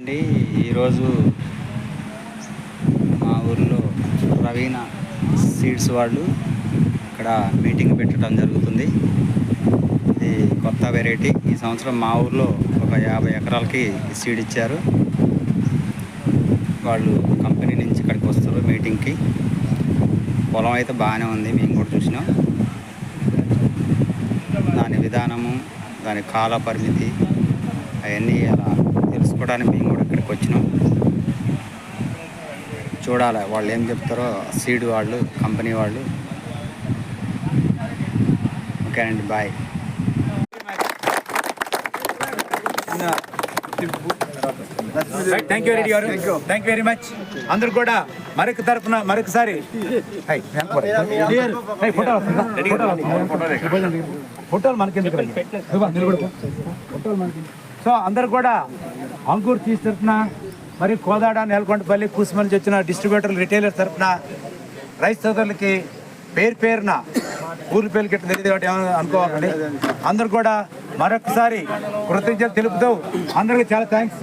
అండి ఈరోజు మా ఊర్లో రవీణ సీడ్స్ వాళ్ళు ఇక్కడ మీటింగ్ పెట్టడం జరుగుతుంది. ఇది కొత్త వెరైటీ. ఈ సంవత్సరం మా ఊర్లో ఒక యాభై ఎకరాలకి సీడ్ ఇచ్చారు. వాళ్ళు కంపెనీ నుంచి ఇక్కడికి వస్తారు మీటింగ్కి. పొలం అయితే బాగానే ఉంది మేము కూడా చూసినాం. దాని విధానము దాని కాల పరిమితి అవన్నీ అలా తెలుసుకోవడానికి మేము కూడా ఇక్కడికి వచ్చినాం. చూడాలి వాళ్ళు ఏం చెప్తారో సీడ్ వాళ్ళు కంపెనీ వాళ్ళు. ఓకేనండి బాయ్. థ్యాంక్ యూ రెడ్డి గారు. థ్యాంక్ యూ వెరీ మచ్ అందరు కూడా మరొక తరఫున మరొకసారి. ఫోటోలు నిలబడు. ఫోటోలు మనకి. సో అందరు కూడా అంకూర్ తీసి తరఫున మరి కోదాడ నెలకొండపల్లి కూసుమల్ నుంచి వచ్చిన డిస్ట్రిబ్యూటర్లు రిటైలర్ తరఫున రైస్ సోదరులకి పేరు పేరున ఊరి పేరు గిట్ట తెలియదు కాబట్టి ఏమని అనుకోవాలండి అందరు కూడా మరొకసారి కృతజ్ఞతలు తెలుపుతూ అందరికీ చాలా థ్యాంక్స్